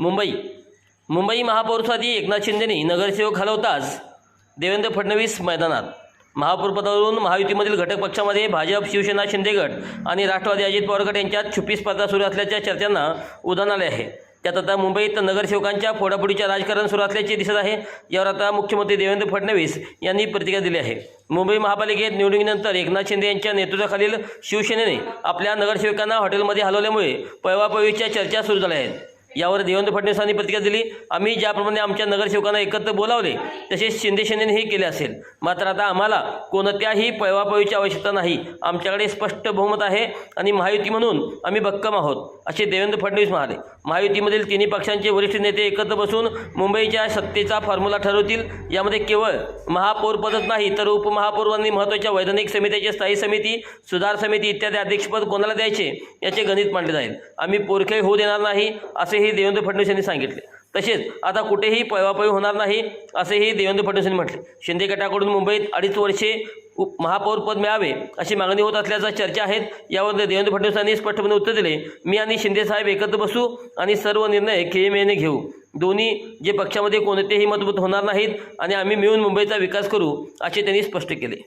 मुंबई. मुंबई महापौरसाठी एकनाथ शिंदेनी नगरसेवक हलवताच देवेंद्र फडणवीस मैदानात. महापौरपदावरून महायुतीमधील घटक पक्षामध्ये भाजप शिवसेना शिंदे गट आणि राष्ट्रवादी अजित पवार गट यांच्यात छुपी स्पर्धा सुरू असल्याच्या चर्चांना उदाहरण आले आहे. त्यात आता मुंबईत नगरसेवकांच्या फोडाफोडीच्या राजकारण सुरू असल्याचे दिसत आहे. यावर आता मुख्यमंत्री देवेंद्र फडणवीस यांनी प्रतिक्रिया दिली आहे. मुंबई महापालिकेत निवडणुकीनंतर एकनाथ शिंदे यांच्या नेतृत्वाखालील शिवसेनेने आपल्या नगरसेवकांना हॉटेलमध्ये हलवल्यामुळे पळवापळवीच्या चर्चा सुरू झाल्या आहेत. यावर देवेंद्र फडणवीसांनी प्रतिक्रिया दिली. आम्ही ज्याप्रमाणे आमच्या नगरसेवकांना एकत्र बोलावले तसेच शिंदे शिंदेनेही केले असेल. मात्र आता आम्हाला कोणत्याही पळवापळीची आवश्यकता नाही. आमच्याकडे स्पष्ट बहुमत आहे आणि महायुती म्हणून आम्ही भक्कम आहोत असे देवेंद्र फडणवीस म्हणाले. महायुतीमधील तिन्ही पक्षांचे वरिष्ठ नेते एकत्र बसून मुंबईच्या सत्तेचा फॉर्म्युला ठरवतील. यामध्ये केवळ महापौरपदच नाही तर उपमहापौरांनी महत्त्वाच्या वैधानिक समितीची स्थायी समिती सुधार समिती इत्यादी अध्यक्षपद कोणाला द्यायचे? याचे गणित मांडले जाईल. आम्ही पोरखे होऊ देणार नाही असे असेही देवेंद्र फडणवीस यांनी सांगितले. तसेच आता कुठेही पळवापळी होणार नाही असेही देवेंद्र फडणवीस यांनी म्हटले. शिंदे गटाकडून मुंबईत अडीच वर्षे उप महापौरपद मिळावे अशी मागणी होत असल्याच्या चर्चा आहेत यावर देवेंद्र फडणवीसांनी स्पष्टपणे उत्तर दिले. मी आणि शिंदे साहेब एकत्र बसू आणि सर्व निर्णय खेळीमेळीने घेऊ. दोन्ही जे पक्षामध्ये कोणतेही मतभेद होणार नाहीत आणि आम्ही मिळून मुंबईचा विकास करू असे त्यांनी स्पष्ट केले.